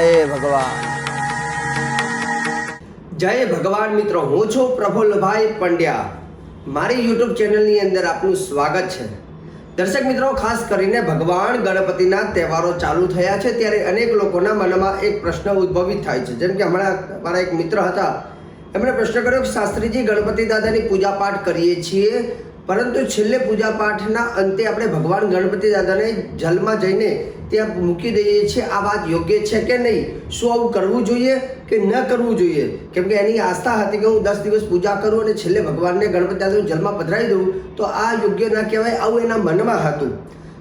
જય ભગવાન. જય ભગવાન મિત્રો, હું છું પ્રફુલ્લભાઈ પંડ્યા. મારી યુટ્યુબ ચેનલની અંદર આપનું સ્વાગત છે. દર્શક મિત્રો, ખાસ કરીને ભગવાન ગણપતિના તહેવારો ચાલુ થયા છે ત્યારે અનેક લોકોના મનમાં એક પ્રશ્ન ઉદ્ભવિત થાય છે. જેમ કે હમણાં મારા એક મિત્ર હતા, એમણે પ્રશ્ન કર્યો કે શાસ્ત્રીજી ગણપતિ દાદાની પૂજા પાઠ કરીએ છીએ પરંતુ છેલ્લે પૂજા પાઠના અંતે આપણે ભગવાન ગણપતિ દાદાને જલમાં જઈને ત્યાં મૂકી દઈએ છીએ. આ વાત યોગ્ય છે કે નહીં? શું આવું કરવું જોઈએ કે ન કરવું જોઈએ? કેમ કે એની આસ્થા હતી કે હું દસ દિવસ પૂજા કરું અને છેલ્લે ભગવાનને ગણપતિ દાદાનું જલમાં પધરાવી દઉં, તો આ યોગ્ય ના કહેવાય, આવું એના મનમાં હતું.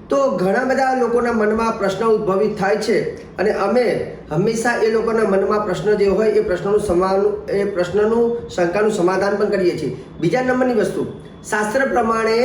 તો ઘણા બધા લોકોના મનમાં પ્રશ્ન ઉદ્ભવિત થાય છે અને અમે હંમેશા એ લોકોના મનમાં પ્રશ્ન જે હોય એ પ્રશ્નનું સમાન એ પ્રશ્નનું શંકાનું સમાધાન પણ કરીએ છીએ. બીજા નંબરની વસ્તુ, શાસ્ત્ર પ્રમાણે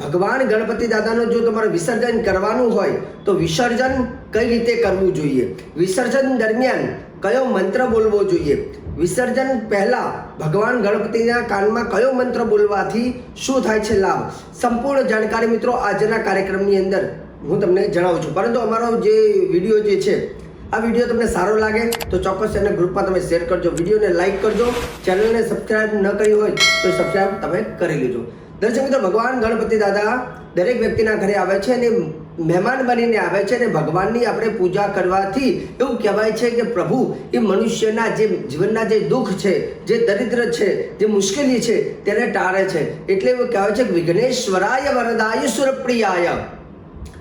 ભગવાન ગણપતિ દાદાનું જો તમારે વિસર્જન કરવાનું હોય, તો વિસર્જન કઈ રીતે કરવું જોઈએ? વિસર્જન દરમિયાન કયો મંત્ર બોલવો જોઈએ? વિસર્જન પહેલા ભગવાન ગણપતિના કાનમાં કયો મંત્ર બોલવાથી શું થાય છે લાભ? સંપૂર્ણ જાણકારી મિત્રો આજના કાર્યક્રમની અંદર હું તમને જણાવું છું. પરંતુ અમારો જે વીડિયો જે છે, આ વીડિયો તમને સારો લાગે તો ચોક્કસ એને ગ્રુપમાં તમે શેર કરજો, વિડીયોને લાઈક કરજો, ચેનલને સબસ્ક્રાઈબ ન કરી હોય તો સબસ્ક્રાઈબ તમે કરી લેજો. દર્શક મિત્રો, ભગવાન ગણપતિ દાદા દરેક વ્યક્તિના ઘરે આવે છે અને મહેમાન બનીને આવે છે અને ભગવાનની આપણે પૂજા કરવાથી એવું કહેવાય છે કે પ્રભુ, એ મનુષ્યના જે જીવનના જે દુઃખ છે, જે દરિદ્ર છે, જે મુશ્કેલી છે, તેને ટાળે છે. એટલે એવું કહેવાય છે વિઘ્નેશ્વરાય વરદાય સુરપ્રિયાય.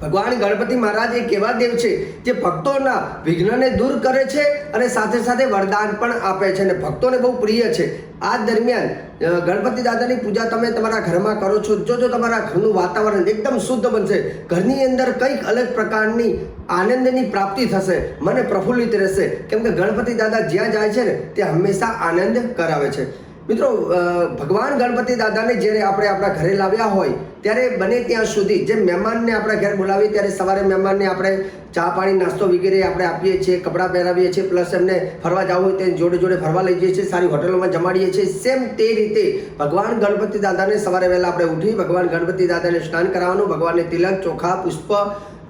ભગવાન ગણપતિ મહારાજ એક એવા દેવ છે જે ભક્તોના વિઘ્નને દૂર કરે છે અને સાથે સાથે વરદાન પણ આપે છે અને ભક્તોને બહુ પ્રિય છે. આ દરમિયાન ગણપતિ દાદાની પૂજા તમે તમારા ઘરમાં કરો છો, જો જો તમારા ઘરનું વાતાવરણ એકદમ શુદ્ધ બનશે, ઘરની અંદર કંઈક અલગ પ્રકારની આનંદની પ્રાપ્તિ થશે, મને પ્રફુલ્લિત રહેશે. કેમ કે ગણપતિ દાદા જ્યાં જાય છે ને, ત્યાં હંમેશા આનંદ કરાવે છે. મિત્રો ભગવાન ગણપતિ દાદાને જ્યારે આપણે આપણા ઘરે લાવ્યા હોય, ત્યારે બને ત્યાં સુધી જેમ મહેમાનને આપણા ઘરે બોલાવીએ, ત્યારે સવારે મહેમાનને આપણે ચા પાણી, નાસ્તો વગેરે આપણે આપીએ છીએ, કપડાં પહેરાવીએ છીએ, પ્લસ એમને ફરવા જવું હોય તે જોડે જોડે ફરવા લઈ જઈએ છીએ, સારી હોટલોમાં જમાડીએ છીએ. સેમ તે રીતે ભગવાન ગણપતિ દાદાને સવારે વહેલા આપણે ઉઠી ભગવાન ગણપતિ દાદાને સ્નાન કરાવવાનું, ભગવાનને તિલક, ચોખા, પુષ્પ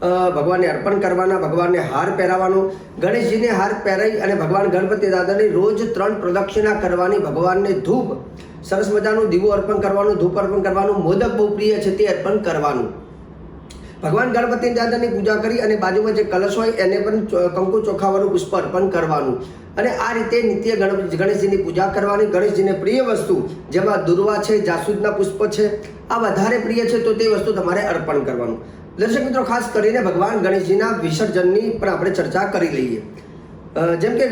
ભગવાનને અર્પણ કરવાના, ભગવાનને હાર પહેરાવવાનો. ગણેશજીને હાર પહેરાવી અને ભગવાન ગણપતિ દાદાની રોજ ત્રણ પ્રદક્ષિણા કરવાની, ભગવાનને ધૂપ. સરસ મજાનું દીવો અર્પણ કરવાનું, ધૂપ અર્પણ કરવાનું. મોદક બહુ પ્રિય છે તે અર્પણ કરવાનું. ભગવાન ગણપતિ દાદાની પૂજા કરી અને બાજુમાં જે કલશ હોય એને પણ કંકુ ચોખાવાળું પુષ્પ અર્પણ કરવાનું. અને આ રીતે નિત્ય ગણેશજીની પૂજા કરવાની. ગણેશજીને પ્રિય વસ્તુ જેમાં દુર્વા છે, જાસૂદના પુષ્પ છે, આ વધારે પ્રિય છે તો તે વસ્તુ તમારે અર્પણ કરવાનું. દર્શક મિત્રો, ખાસ કરીને ભગવાન ગણેશજીના વિસર્જનની પણ આપણે ચર્ચા કરી લઈએ. જેમ કે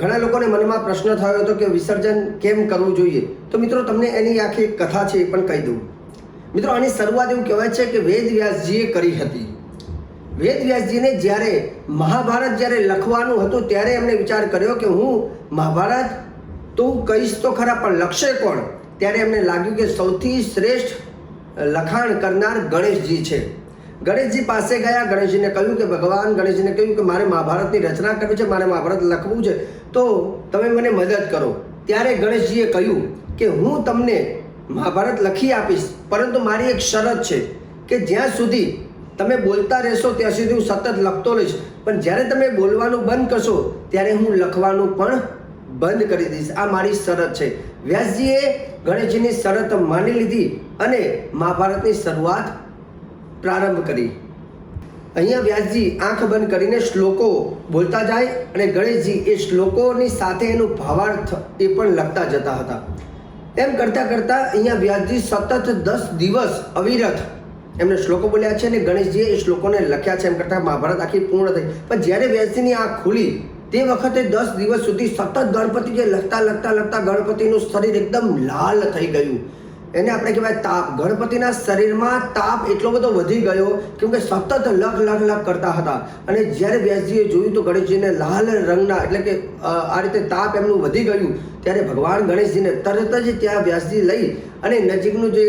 ઘણા લોકોને મનમાં પ્રશ્ન થયો હતો કે વિસર્જન કેમ કરવું જોઈએ? તો મિત્રો, તમને એની આખી કથા છે એ પણ કહી દઉં. મિત્રો, આની શરૂઆત એવું કહેવાય છે કે વેદ વ્યાસજીએ કરી હતી. વેદ વ્યાસજીને જ્યારે મહાભારત જ્યારે લખવાનું હતું, ત્યારે એમણે વિચાર કર્યો કે હું મહાભારત તો હું કહીશ તો ખરા, પણ લખશે કોણ? ત્યારે એમને લાગ્યું કે સૌથી શ્રેષ્ઠ લખાણ કરનાર ગણેશજી છે. ગણેશજી પાસે ગયા, ગણેશજીને કહ્યું કે, ભગવાન, ગણેશજીને કહ્યું કે, મારે મહાભારતની રચના કરવી છે, મારે મહાભારત લખવું છે. તો તમે મને મદદ કરો. ત્યારે ગણેશજીએ કહ્યું કે, હું તમને મહાભારત લખી આપીશ, પરંતુ મારી એક શરત છે કે જ્યાં સુધી તમે બોલતા રહેશો, ત્યાં સુધી હું સતત લખતો રહીશ. પણ જ્યારે તમે બોલવાનું બંધ કરશો, ત્યારે હું લખવાનું પણ બંધ કરી દઈશ. આ મારી શરત છે. વ્યાસજીએ ગણેશજીની શરત માની લીધી અને મહાભારતની શરૂઆત પ્રારંભ કરી. અહીંયા વ્યાસજી આંખ બંધ કરીને શ્લોકો બોલતા જાય અને ગણેશજી એ શ્લોકોની સાથે એનું ભાવાર્થ એ પણ લખતા જતા હતા. એમ કરતાં કરતાં અહીંયા વ્યાસજી સતત દસ દિવસ અવિરત એમને શ્લોકો બોલ્યા છે અને ગણેશજીએ એ શ્લોકોને લખ્યા છે એમ કરતાં મહાભારત આખી પૂર્ણ થઈ. પણ જ્યારે વ્યાસજીની આંખ ખુલી, તે વખતે દસ દિવસ સુધી સતત ગણપતિ જે લખતા લખતા લખતા ગણપતિનું શરીર એકદમ લાલ થઈ ગયું. એને આપણે કહેવાય તાપ. ગણપતિના શરીરમાં તાપ એટલો બધો વધી ગયો કેમ કે સતત લખ લખ લખ કરતા હતા. અને જ્યારે વ્યાસજીએ જોયું તો ગણેશજીને લાલ રંગના એટલે કે આ રીતે તાપ એમનું વધી ગયું, ત્યારે ભગવાન ગણેશજીને તરત જ ત્યાં વ્યાસજી લઈ અને નજીકનું જે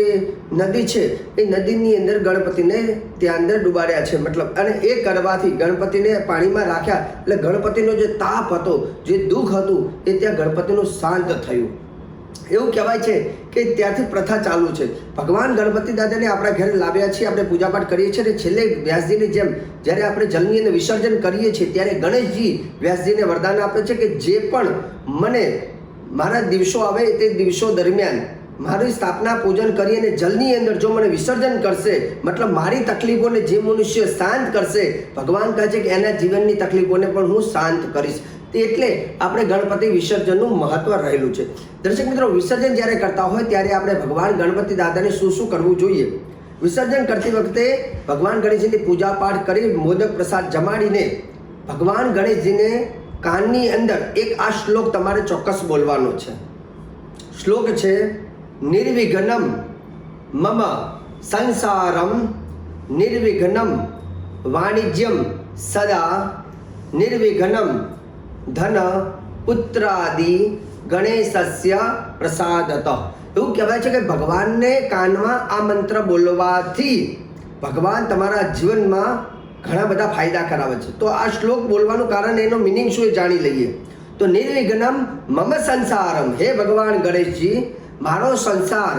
નદી છે, એ નદીની અંદર ગણપતિને ત્યાં અંદર ડુબાડ્યા છે. મતલબ, અને એ કરવાથી ગણપતિને પાણીમાં રાખ્યા. એટલે ગણપતિનો જે તાપ હતો, જે દુઃખ હતું, એ ત્યાં ગણપતિનું શાંત થયું. એવું કહેવાય છે કે ત્યારથી પ્રથા ચાલુ છે. ભગવાન ગણપતિ દાદાને આપણા ઘરે લાવ્યા છીએ, આપણે પૂજાપાઠ કરીએ છીએ અને છેલ્લે વ્યાસજીની જેમ જ્યારે આપણે જલની અને વિસર્જન કરીએ છીએ, ત્યારે ગણેશજી વ્યાસજીને વરદાન આપે છે કે જે પણ મને મારા દિવસો આવે તે દિવસો દરમિયાન મારી સ્થાપના, પૂજન કરી અને જલની અંદર જો મને વિસર્જન કરશે, મતલબ મારી તકલીફોને જે મનુષ્ય શાંત કરશે, ભગવાન કહે છે કે એના જીવનની તકલીફોને પણ હું શાંત કરીશ. એટલે આપણે ગણપતિ વિસર્જનનું મહત્વ રહેલું છે. દર્શક મિત્રો, વિસર્જન જ્યારે કરતા હોય ત્યારે આપણે ભગવાન ગણપતિ દાદાને શું શું કરવું જોઈએ? વિસર્જન કરતી વખતે ભગવાન ગણેશજીની પૂજા પાઠ કરી મોદક પ્રસાદ જમાડીને ભગવાન ગણેશજીને કાનની અંદર એક આ શ્લોક તમારે ચોક્કસ બોલવાનો છે. શ્લોક છે, નિર્વિઘ્નમ મમ સંસારમ નિર્વિઘ્નમ વાણિજ્યમ સદા નિર્વિઘ્નમ ધન પુત્રાદિ ગણેશસ્ય પ્રસાદત એવું કહેવાય છે કે ભગવાનને કાનમાં આ મંત્ર બોલવાથી ભગવાન તમારા જીવનમાં ઘણા બધા ફાયદા કરાવે છે તો આ શ્લોક બોલવાનું કારણ એનો મિનિંગ શું એ જાણી લઈએ। તો નિર્વિઘ્નમ મમ સંસારમ હે ભગવાન ગણેશજી મારો સંસાર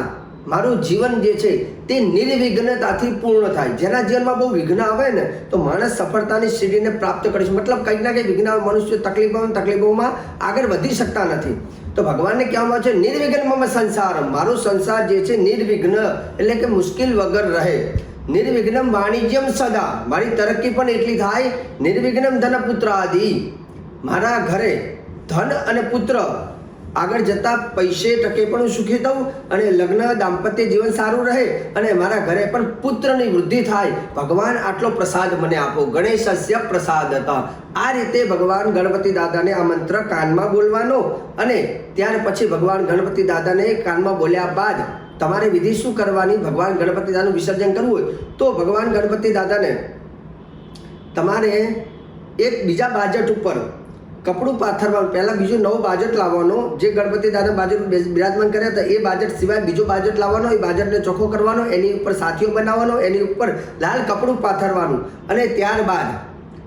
મારું જીવન જે છે તે નિર્વિઘ્નતાથી પૂર્ણ થાય. જેના જીવનમાં બહુ વિઘ્ન આવે ને, તો માણસ સફળતાની સીડીને પ્રાપ્ત કરે છે મતલબ કંઈક ના કંઈક વિઘ્ન મનુષ્ય તકલીફોમાં તકલીફોમાં આગળ વધી શકતા નથી. તો ભગવાનને કહેવામાં છે, નિર્વિઘ્ન સંસાર મારો સંસાર જે છે નિર્વિઘ્ન, એટલે કે મુશ્કેલ વગર રહે. નિર્વિઘ્નમ વાણિજ્યમ સદા. મારી તરક્કી પણ એટલી થાય, નિર્વિઘ્નમ ધન પુત્ર આદિ મારા ઘરે ધન અને પુત્ર આગળ જતા પૈસે ટકે પણ સુખી થઉં અને લગ્ન, દાંપત્ય જીવન સારું રહે અને મારા ઘરે પણ પુત્રની વૃદ્ધિ થાય. ભગવાન આટલો પ્રસાદ મને આપો. ગણેશસ્ય પ્રસાદ હતા. આ રીતે ભગવાન ગણપતિ દાદાને આ મંત્ર કાનમાં બોલવાનો અને ત્યાર પછી ભગવાન ગણપતિ દાદાને કાનમાં બોલ્યા બાદ તમારે વિધિ શું કરવાની? ભગવાન ગણપતિ દાદાનું વિસર્જન કરવું હોય તો ભગવાન ગણપતિ દાદાને તમારે એક બીજા બાજટ ઉપર કપડું પાથરવાનું, પહેલાં બીજું નવો બાજટ લાવવાનો, જે ગણપતિ દાદા બાજટ બિરાજમાન કર્યા હતા, એ બાજટ સિવાય બીજો બાજટ લાવવાનો, એ બાજટને ચોખ્ખો કરવાનો, એની ઉપર સાથીઓ બનાવવાનો, એની ઉપર લાલ કપડું પાથરવાનું. અને ત્યારબાદ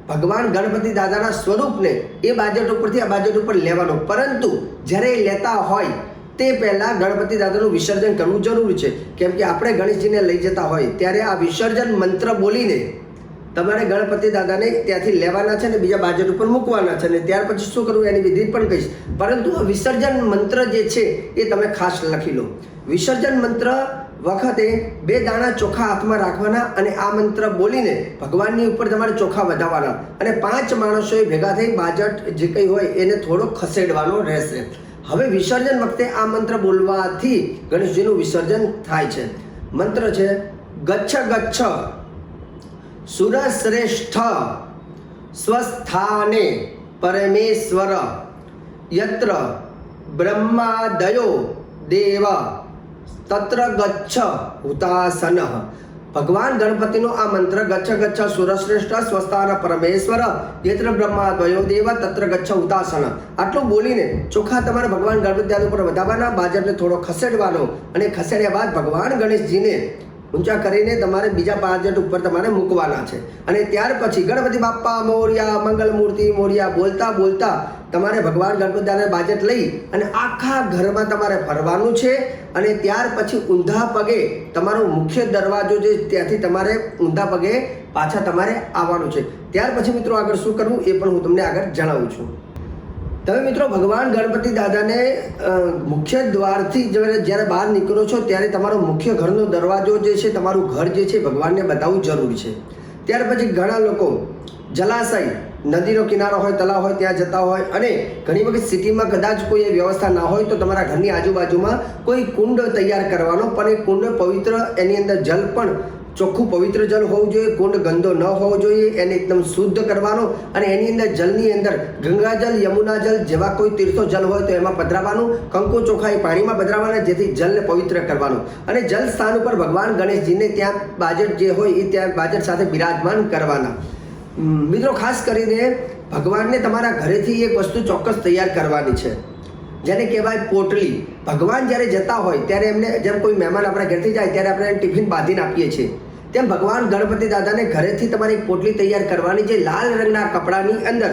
ભગવાન ગણપતિ દાદાના સ્વરૂપને એ બાજટ ઉપરથી આ બાજટ ઉપર લેવાનો. પરંતુ જ્યારે એ લેતા હોય, તે પહેલાં ગણપતિ દાદાનું વિસર્જન કરવું જરૂરી છે. કેમ કે આપણે ગણેશજીને લઈ જતા હોય, ત્યારે આ વિસર્જન મંત્ર બોલીને તમારે ગણપતિ દાદાને ત્યાંથી લેવાના છે ને બીજા બાજટ ઉપર મૂકવાના છે ને ત્યાર પછી શું કરવું એની વિધિ પણ કહીશ. પરંતુ વિસર્જન મંત્ર જે છે એ તમે ખાસ લખી લો. વિસર્જન મંત્ર વખતે બે દાણા ચોખા હાથમાં રાખવાના અને આ મંત્ર બોલીને ભગવાનની ઉપર તમારે ચોખા વધારવાના અને પાંચ માણસોએ ભેગા થઈ બાજટ જે કંઈ હોય એને થોડો ખસેડવાનો રહેશે. હવે વિસર્જન વખતે આ મંત્ર બોલવાથી ગણેશજીનું વિસર્જન થાય છે. મંત્ર છે ગચ્છ ગચ્છ. સુરશ્રેષ્ઠ સ્વસ્થાને પરમેશ્વર યત્ર બ્રહ્માદયો દેવ તત્ર ગચ્છ હુતાસન ભગવાન ગણપતિનો આ મંત્ર ગચ્છ ગચ્છ સુરશ્રેષ્ઠ સ્વસ્થાન પરમેશ્વર યત્ર બ્રહ્માદયો દેવ તત્ર ગચ્છ ઉતાસન. આટલું બોલીને ચોખા તમારે ભગવાન ગણપતિ ઉપર વધારવાના બાજરને થોડો ખસેડવાનો અને ખસેડ્યા બાદ ભગવાન ગણેશજીને ઊંચા કરીને તમારે બીજા બાજટ ઉપર તમારે મૂકવાના છે. અને ત્યાર પછી ગણપતિ બાપ્પા, મોરિયા મંગલ મૂર્તિ મોરિયા, બોલતા બોલતા તમારે ભગવાન ગણપતિદાને બાજટ લઈ અને આખા ઘરમાં તમારે ફરવાનું છે. અને ત્યાર પછી ઊંધા પગે તમારો મુખ્ય દરવાજો જે ત્યાંથી તમારે ઊંધા પગે પાછા તમારે આવવાનું છે. ત્યાર પછી મિત્રો આગળ શું કરવું એ પણ હું તમને આગળ જણાવું છું. તમે મિત્રો ભગવાન ગણપતિ દાદાને મુખ્ય દ્વારથી જ્યારે બહાર નીકળો છો ત્યારે તમારો મુખ્ય ઘરનો દરવાજો જે છે, તમારું ઘર જે છે, ભગવાનને બતાવવું જરૂરી છે. ત્યાર પછી ઘણા લોકો જલાશય, નદીનો કિનારો હોય તલાવ હોય, ત્યાં જતા હોય અને ઘણી વખત સિટીમાં કદાચ કોઈ એ વ્યવસ્થા ના હોય તો તમારા ઘરની આજુબાજુમાં કોઈ કુંડ તૈયાર કરવાનો, પણ એ કુંડ પવિત્ર, એની અંદર જલ પણ ચોખ્ખું પવિત્ર જલ હોવું જોઈએ કુંડ ગંદો ન હોવો જોઈએ, એને એકદમ શુદ્ધ કરવાનો અને એની અંદર જલની અંદર ગંગાજલ યમુના જલ જેવા કોઈ તીર્થો જલ હોય તો એમાં પધરાવાનું, કંકુ ચોખા એ પાણીમાં પધરાવાના જેથી જલને પવિત્ર કરવાનું. અને જલ સ્થાન ઉપર ભગવાન ગણેશજીને ત્યાં બાજટ જે હોય એ ત્યાં બાજટ સાથે બિરાજમાન કરવાના. મિત્રો, ખાસ કરીને ભગવાનને તમારા ઘરેથી એક વસ્તુ ચોક્કસ તૈયાર કરવાની છે. જેને કહેવાય પોટલી. ભગવાન જ્યારે જતા હોય, ત્યારે એમને જેમ કોઈ મહેમાન આપણા ઘરેથી જાય, ત્યારે આપણે ટિફિન બાંધીને આપીએ છીએ. તેમ ભગવાન ગણપતિ દાદાને ઘરેથી તમારે પોટલી તૈયાર કરવાની છે લાલ રંગના કપડાની અંદર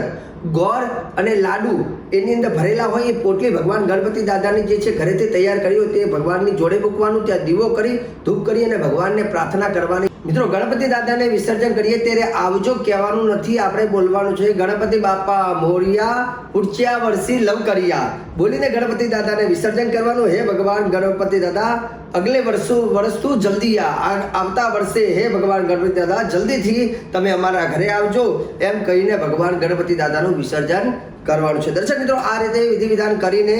ગોળ અને લાડુ એની અંદર ભરેલા હોય, એ પોટલી ભગવાન ગણપતિ દાદાની જે છે ઘરેથી તૈયાર કરી હોય, તે ભગવાનની જોડે મૂકવાનું, ત્યાં દીવો કરી, ધૂપ કરી અને ભગવાનને પ્રાર્થના કરવાની મિત્રો, ગણપતિ દાદાને વિસર્જન કરીએ ત્યારે આવજો, કહેવાનું નથી, આપણે બોલવાનું છે. ગણપતિ બાપા, મોરિયા, ઉડચ્યા વર્ષી લવ કરિયા બોલીને ગણપતિ દાદાને વિસર્જન કરવાનું. હે ભગવાન ગણપતિ દાદા, અગલે વર્ષો વર્ષતું જલ્દી આ, આવતા વર્ષે હે ભગવાન ગણપતિ દાદા, જલ્દીથી તમે અમારા ઘરે આવજો. એમ કહીને ભગવાન ગણપતિ દાદાનું વિસર્જન કરવાનું છે. દર્શક મિત્રો, આ રીતે વિધિ વિધાન કરીને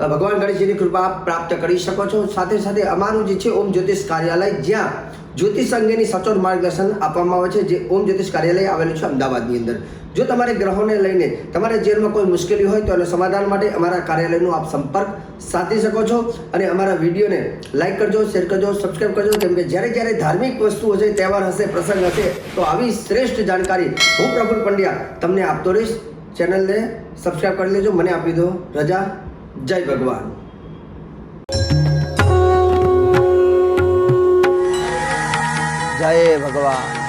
ભગવાન ગણેશજીની કૃપા પ્રાપ્ત કરી શકો છો. સાથે સાથે અમારું જે છે ઓમ જ્યોતિષ કાર્યાલય, જ્યાં જ્યોતિષ અંગેની સચોટ માર્ગદર્શન આપવામાં આવે છે, જે ઓમ જ્યોતિષ કાર્યાલય આવેલું છે અમદાવાદની અંદર. જો તમારે ગ્રહોને લઈને તમારા જીવનમાં કોઈ મુશ્કેલી હોય તો એના સમાધાન માટે અમારા કાર્યાલયનો આપ સંપર્ક સાધી શકો છો અને અમારા વિડીયોને લાઈક કરજો, શેર કરજો સબસ્ક્રાઈબ કરજો, કેમ કે જ્યારે જ્યારે ધાર્મિક વસ્તુ છે તહેવાર હશે, પ્રસંગ હશે, તો આવી શ્રેષ્ઠ જાણકારી હું પ્રફુલ પંડ્યા તમને આપતો રહીશ. ચેનલને સબસ્ક્રાઈબ કરી લેજો, મને આપી દો રજા. જય ભગવાન. જય ભગવાન.